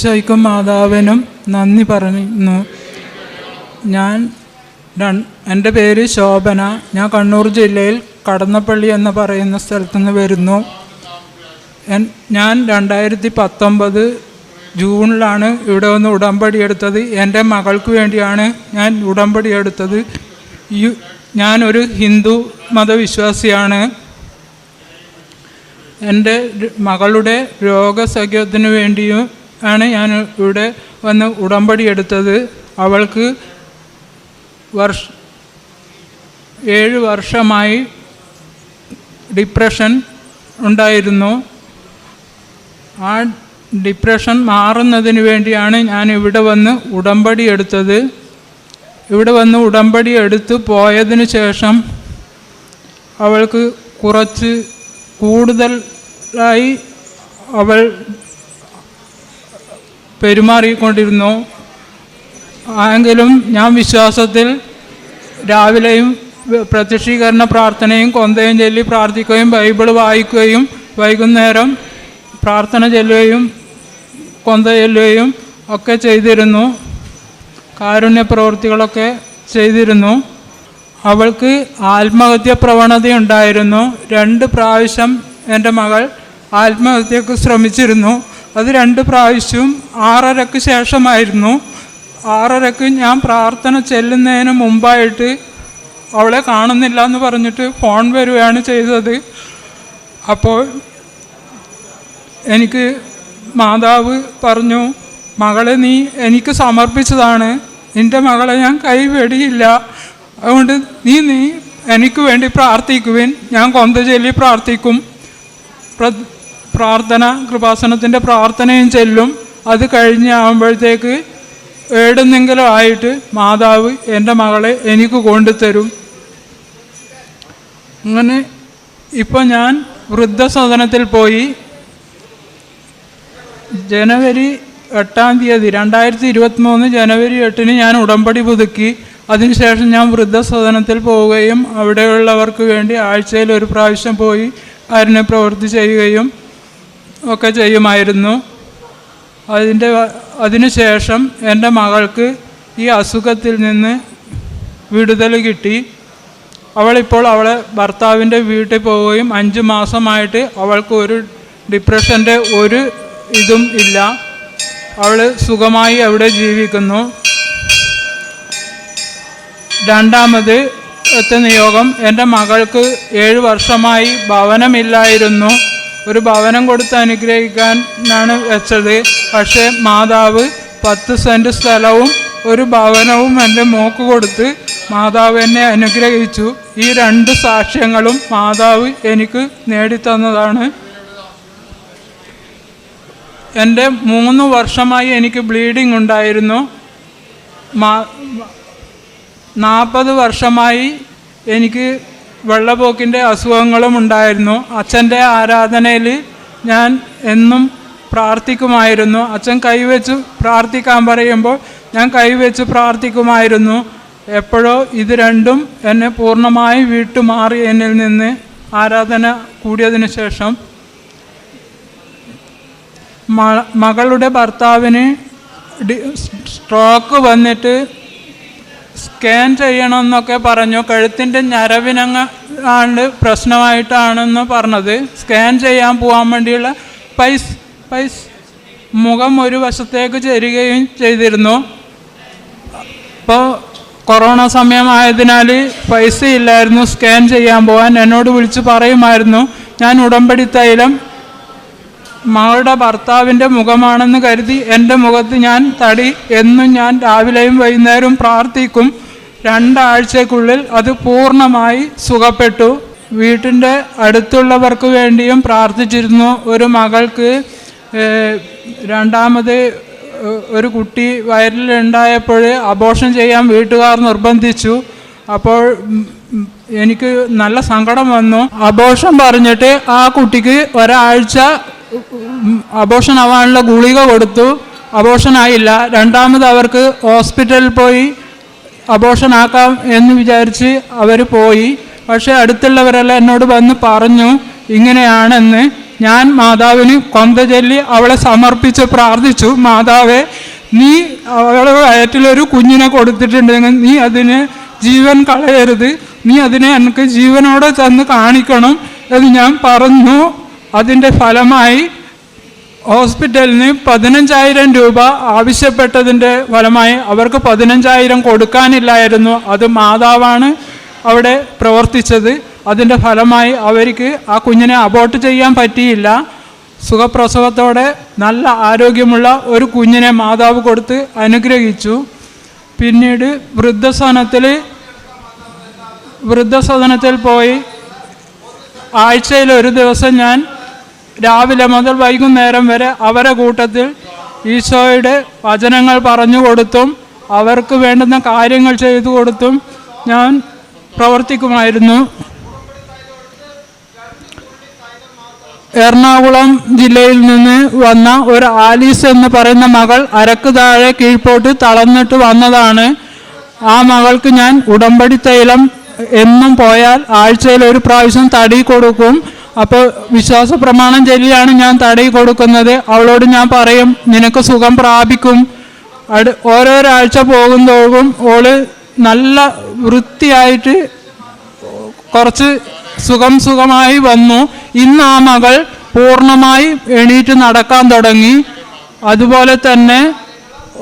ഈശോയ്ക്കും മാതാവിനും നന്ദി പറയുന്നു. ഞാൻ എന്റെ പേര് ശോഭന. ഞാൻ കണ്ണൂർ ജില്ലയിൽ കടന്നപ്പള്ളി എന്ന് പറയുന്ന സ്ഥലത്തു നിന്ന് വരുന്നു ഞാൻ രണ്ടായിരത്തി പത്തൊമ്പത് ജൂണിലാണ് ഇവിടെ വന്ന് ഉടമ്പടി എടുത്തത്. എന്റെ മകൾക്ക് വേണ്ടിയാണ് ഞാൻ ഉടമ്പടി എടുത്തത്. ഞാനൊരു ഹിന്ദു മതവിശ്വാസിയാണ്. എന്റെ മകളുടെ രോഗസഖ്യത്തിന് വേണ്ടിയും ആണ് ഞാൻ ഇവിടെ വന്ന് ഉടമ്പടി എടുത്തത്. അവൾക്ക് വർഷ ഏഴ് വർഷമായി ഡിപ്രഷൻ ഉണ്ടായിരുന്നു. ആ ഡിപ്രഷൻ മാറുന്നതിന് വേണ്ടിയാണ് ഞാൻ ഇവിടെ വന്ന് ഉടമ്പടി എടുത്തത്. ഇവിടെ വന്ന് ഉടമ്പടി എടുത്ത് പോയതിന് ശേഷം അവൾക്ക് കുറച്ച് കൂടുതലായി അവൾ പെരുമാറിക്കൊണ്ടിരുന്നു. എങ്കിലും ഞാൻ വിശ്വാസത്തിൽ രാവിലെയും പ്രത്യക്ഷീകരണ പ്രാർത്ഥനയും കൊന്തയും ചൊല്ലി പ്രാർത്ഥിക്കുകയും ബൈബിൾ വായിക്കുകയും വൈകുന്നേരം പ്രാർത്ഥന ചൊല്ലുകയും കൊന്ത ചെല്ലുകയും ഒക്കെ ചെയ്തിരുന്നു. കാരുണ്യ പ്രവൃത്തികളൊക്കെ ചെയ്തിരുന്നു. അവൾക്ക് ആത്മഹത്യ പ്രവണതയുണ്ടായിരുന്നു രണ്ട് പ്രാവശ്യം എന്റെ മകൾ ആത്മഹത്യക്ക് ശ്രമിച്ചിരുന്നു. അത് രണ്ട് പ്രാവശ്യവും ആറരക്ക് ശേഷമായിരുന്നു. ആറരക്ക് ഞാൻ പ്രാർത്ഥന ചെല്ലുന്നതിന് മുമ്പായിട്ട് അവളെ കാണുന്നില്ല എന്ന് പറഞ്ഞിട്ട് ഫോൺ വരികയാണ് ചെയ്തത്. അപ്പോൾ എനിക്ക് മാതാവ് പറഞ്ഞു മകളെ നീ എനിക്ക് സമർപ്പിച്ചതാണ്. നിന്റെ മകളെ ഞാൻ കൈവെടിയില്ല. അതുകൊണ്ട് നീ നീ എനിക്ക് വേണ്ടി പ്രാർത്ഥിക്കുവിൻ. ഞാൻ കൊന്ത ചൊല്ലി പ്രാർത്ഥിക്കും പ്രാർത്ഥന കൃപാസനത്തിന്റെ പ്രാർത്ഥനയും ചെല്ലും. അത് കഴിഞ്ഞ് ആകുമ്പോഴത്തേക്ക് ഏടുന്നെങ്കിലും ആയിട്ട് മാതാവ് എന്റെ മകളെ എനിക്ക് കൊണ്ടുതരും. അങ്ങനെ ഇപ്പോൾ ഞാൻ വൃദ്ധസദനത്തിൽ പോയി. ജനുവരി എട്ടാം തീയതി രണ്ടായിരത്തി ഇരുപത്തി മൂന്ന് ജനുവരി എട്ടിന് ഞാൻ ഉടമ്പടി പുതുക്കി. അതിനുശേഷം ഞാൻ വൃദ്ധസദനത്തിൽ പോവുകയും അവിടെയുള്ളവർക്ക് വേണ്ടി ആഴ്ചയിൽ ഒരു പ്രാവശ്യം പോയി അതിനെ പ്രവൃത്തി ചെയ്യുകയും ഒക്കെ ചെയ്യുമായിരുന്നു. അതിന്റെ അതിനുശേഷം എന്റെ മകൾക്ക് ഈ അസുഖത്തിൽ നിന്ന് വിടുതൽ കിട്ടി. അവളിപ്പോൾ അവളെ ഭർത്താവിന്റെ വീട്ടിൽ പോവുകയും അഞ്ച് മാസമായിട്ട് അവൾക്ക് ഒരു ഡിപ്രഷന്റെ ഒരു ഇതും ഇല്ല. അവൾ സുഖമായി അവിടെ ജീവിക്കുന്നു. രണ്ടാമത് എത്ത നിയോഗം. എന്റെ മകൾക്ക് ഏഴ് വർഷമായി ഭവനമില്ലായിരുന്നു. ഒരു ഭവനം കൊടുത്ത് അനുഗ്രഹിക്കാനാണ് വെച്ചത്. പക്ഷേ മാതാവ് പത്ത് സെന്റ് സ്ഥലവും ഒരു ഭവനവും എന്റെ മോക്ക് കൊടുത്ത് മാതാവ് എന്നെ അനുഗ്രഹിച്ചു. ഈ രണ്ട് സാക്ഷ്യങ്ങളും മാതാവ് എനിക്ക് നേടിത്തന്നതാണ്. എന്റെ മൂന്ന് വർഷമായി എനിക്ക് ബ്ലീഡിംഗ് ഉണ്ടായിരുന്നു. മാ- നാൽപ്പത് വർഷമായി എനിക്ക് വെള്ളപ്പോക്കിന്റെ അസുഖങ്ങളും ഉണ്ടായിരുന്നു. അച്ഛന്റെ ആരാധനയിൽ ഞാൻ എന്നും പ്രാർത്ഥിക്കുമായിരുന്നു. അച്ഛൻ കൈവച്ച് പ്രാർത്ഥിക്കാൻ പറയുമ്പോൾ ഞാൻ കൈവച്ച് പ്രാർത്ഥിക്കുമായിരുന്നു. എപ്പോഴോ ഇത് രണ്ടും എന്നെ പൂർണമായി വിട്ടുമാറി എന്നിൽ നിന്ന് ആരാധന കൂടിയതിന് ശേഷം മകളുടെ ഭർത്താവിന് സ്ട്രോക്ക് വന്നിട്ട് സ്കാൻ ചെയ്യണമെന്നൊക്കെ പറഞ്ഞു. കഴുത്തിന്റെ ഞരവിനങ്ങ ആണ് പ്രശ്നമായിട്ടാണെന്ന് പറഞ്ഞത്. സ്കാൻ ചെയ്യാൻ പോകാൻ വേണ്ടിയുള്ള പൈസ പൈസ മുഖം ഒരു വശത്തേക്ക് ചേരുകയും ചെയ്തിരുന്നു. അപ്പോൾ കൊറോണ സമയമായതിനാൽ പൈസ ഇല്ലായിരുന്നു. സ്കാൻ ചെയ്യാൻ പോകാൻ എന്നോട് വിളിച്ച് പറയുമായിരുന്നു. ഞാൻ ഉടമ്പടി തൈലം മകളുടെ ഭർത്താവിന്റെ മുഖമാണെന്ന് കരുതി എന്റെ മുഖത്ത് ഞാൻ തടി എന്നും ഞാൻ രാവിലെയും വൈകുന്നേരവും പ്രാർത്ഥിക്കും. രണ്ടാഴ്ചക്കുള്ളിൽ അത് പൂർണമായി സുഖപ്പെട്ടു. വീട്ടിന്റെ അടുത്തുള്ളവർക്ക് വേണ്ടിയും പ്രാർത്ഥിച്ചിരുന്നു. ഒരു മകൾക്ക് രണ്ടാമത് ഒരു കുട്ടി വയറിലുണ്ടായപ്പോൾ അബോഷൻ ചെയ്യാൻ വീട്ടുകാർ നിർബന്ധിച്ചു. അപ്പോൾ എനിക്ക് നല്ല സങ്കടം വന്നു. അബോഷം പറഞ്ഞിട്ട് ആ കുട്ടിക്ക് ഒരാഴ്ച അബോഷൻ ആവാനുള്ള ഗുളിക കൊടുത്തു. അബോഷനായില്ല രണ്ടാമത് അവർക്ക് ഹോസ്പിറ്റലിൽ പോയി അബോഷൻ ആക്കാം എന്ന് വിചാരിച്ച് അവർ പോയി. പക്ഷേ അടുത്തുള്ളവരെല്ലാം എന്നോട് വന്ന് പറഞ്ഞു ഇങ്ങനെയാണെന്ന്. ഞാൻ മാതാവിന് കൊന്ത ചൊല്ലി അവളെ സമർപ്പിച്ച് പ്രാർത്ഥിച്ചു. മാതാവേ നീ അവളെ വയറ്റിലൊരു കുഞ്ഞിനെ കൊടുത്തിട്ടുണ്ടെങ്കിൽ നീ അതിന് ജീവൻ കളയരുത്. നീ അതിനെ എനിക്ക് ജീവനോടെ തന്ന് കാണിക്കണം എന്ന് ഞാൻ പറഞ്ഞു. അതിന്റെ ഫലമായി ഹോസ്പിറ്റലിന് പതിനഞ്ചായിരം രൂപ ആവശ്യപ്പെട്ടതിന്റെ ഫലമായി അവർക്ക് പതിനഞ്ചായിരം കൊടുക്കാനില്ലായിരുന്നു. അത് മാതാവാണ് അവിടെ പ്രവർത്തിച്ചത്. അതിന്റെ ഫലമായി അവർക്ക് ആ കുഞ്ഞിനെ അബോർട്ട് ചെയ്യാൻ പറ്റിയില്ല. സുഖപ്രസവത്തോടെ നല്ല ആരോഗ്യമുള്ള ഒരു കുഞ്ഞിനെ മാതാവ് കൊടുത്ത് അനുഗ്രഹിച്ചു. പിന്നീട് വൃദ്ധസദനത്തിൽ വൃദ്ധസദനത്തിൽ പോയി. ആഴ്ചയിൽ ഒരു ദിവസം ഞാൻ രാവിലെ മുതൽ വൈകുന്നേരം വരെ അവരെ കൂട്ടത്തിൽ ഈശോയുടെ വചനങ്ങൾ പറഞ്ഞു കൊടുത്തും അവർക്ക് വേണ്ടുന്ന കാര്യങ്ങൾ ചെയ്തു കൊടുത്തും ഞാൻ പ്രവർത്തിക്കുമായിരുന്നു. എറണാകുളം ജില്ലയിൽ നിന്ന് വന്ന ഒരു ആലീസ് എന്ന് പറയുന്ന മകൾ അരക്ക് താഴെ കീഴ്പോട്ട് തളർന്നിട്ട് വന്നതാണ്. ആ മകൾക്ക് ഞാൻ ഉടമ്പടി തൈലം എന്നും പോയാൽ ആഴ്ചയിൽ ഒരു പ്രാവശ്യം തടി കൊടുക്കും. അപ്പോൾ വിശ്വാസ പ്രമാണം ചൊല്ലിയാണ് ഞാൻ തടി കൊടുക്കുന്നത്. അവളോട് ഞാൻ പറയും നിനക്ക് സുഖം പ്രാപിക്കും. അടു ഓരോരാഴ്ച പോകുന്തോറും ഓൾ നല്ല വൃത്തിയായിട്ട് കുറച്ച് സുഖം സുഖമായി വന്നു. ഇന്ന് ആ മകൾ പൂർണമായി എണീറ്റ് നടക്കാൻ തുടങ്ങി. അതുപോലെ തന്നെ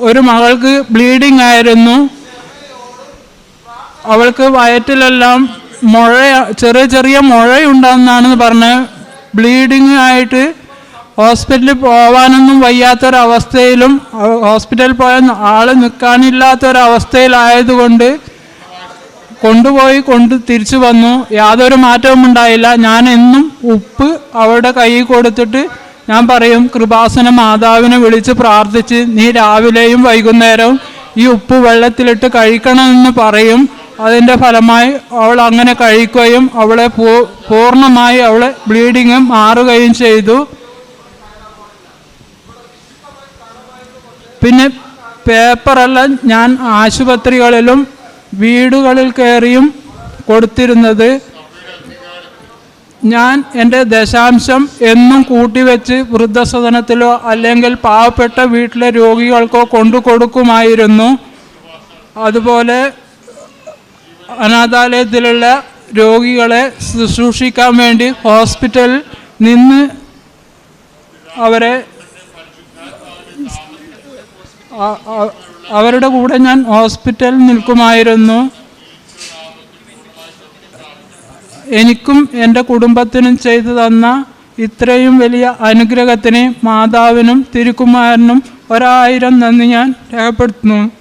ഒരു മകൾക്ക് ബ്ലീഡിംഗ് ആയിരുന്നു. അവൾക്ക് വയറ്റിലെല്ലാം മുഴ ചെറിയ ചെറിയ മുഴയുണ്ടെന്നാണ് പറഞ്ഞത് ബ്ലീഡിങ് ആയിട്ട് ഹോസ്പിറ്റലിൽ പോകാനൊന്നും വയ്യാത്തൊരവസ്ഥയിലും ഹോസ്പിറ്റലിൽ പോയ ആൾ നിൽക്കാനില്ലാത്തൊരവസ്ഥയിലായതുകൊണ്ട് കൊണ്ടുപോയി കൊണ്ട് തിരിച്ചു വന്നു. യാതൊരു മാറ്റവും ഉണ്ടായില്ല. ഞാൻ എന്നും ഉപ്പ് അവളുടെ കയ്യിൽ കൊടുത്തിട്ട് ഞാൻ പറയും കൃപാസന മാതാവിനെ വിളിച്ച് പ്രാർത്ഥിച്ച് നീ രാവിലെയും വൈകുന്നേരവും ഈ ഉപ്പ് വെള്ളത്തിലിട്ട് കഴിക്കണമെന്ന് പറയും. അതിന്റെ ഫലമായി അവൾ അങ്ങനെ കഴിക്കുകയും അവളെ പൂർണമായി അവളെ ബ്ലീഡിങ് മാറുകയും ചെയ്തു. പിന്നെ പേപ്പറെല്ലാം ഞാൻ ആശുപത്രികളിലും വീടുകളിൽ കയറിയും കൊടുത്തിരുന്നത് ഞാൻ എന്റെ ദശാംശം എന്നും കൂട്ടിവെച്ച് വൃദ്ധസദനത്തിലോ അല്ലെങ്കിൽ പാവപ്പെട്ട വീട്ടിലെ രോഗികൾക്കോ കൊണ്ടു കൊടുക്കുമായിരുന്നു അതുപോലെ അനാഥാലയത്തിലുള്ള രോഗികളെ ശുശ്രൂഷിക്കാൻ വേണ്ടി ഹോസ്പിറ്റലിൽ നിന്ന് അവരെ അവരുടെ കൂടെ ഞാൻ ഹോസ്പിറ്റലിൽ നിൽക്കുമായിരുന്നു. എനിക്കും എന്റെ കുടുംബത്തിനും ചെയ്തു തന്ന ഇത്രയും വലിയ അനുഗ്രഹത്തിന് മാതാവിനും തിരുക്കുമാരനും ഒരായിരം നന്ദി ഞാൻ രേഖപ്പെടുത്തുന്നു.